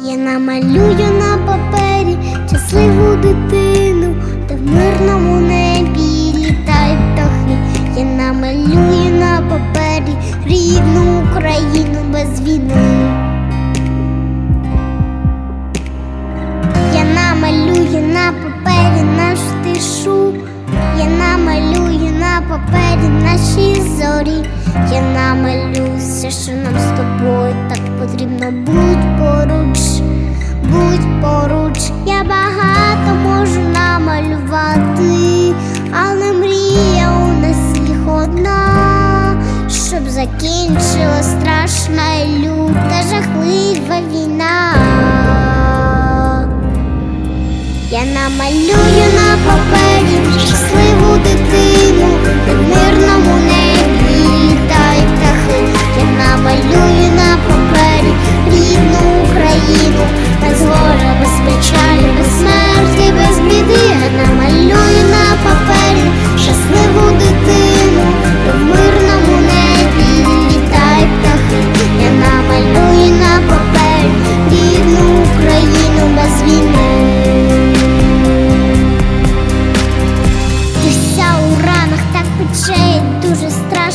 Я намалюю на папері щасливу дитину, та в мирному небі літають птахи. Я намалюю на папері рідну Україну без війни. Я намалюю на папері нашу тишу, я намалюю на папері наші зорі. Я намалюю все, що нам з тобою так потрібно. Будь поруч, я багато можу намалювати, але мрія у нас їх одна, щоб закінчила страшна і люта жахлива війна. Я намалюю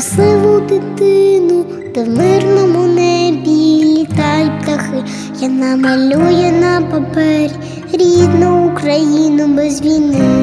Щасливу дитину, де в мирному небі літають птахи. Я намалюю на папері рідну Україну без війни.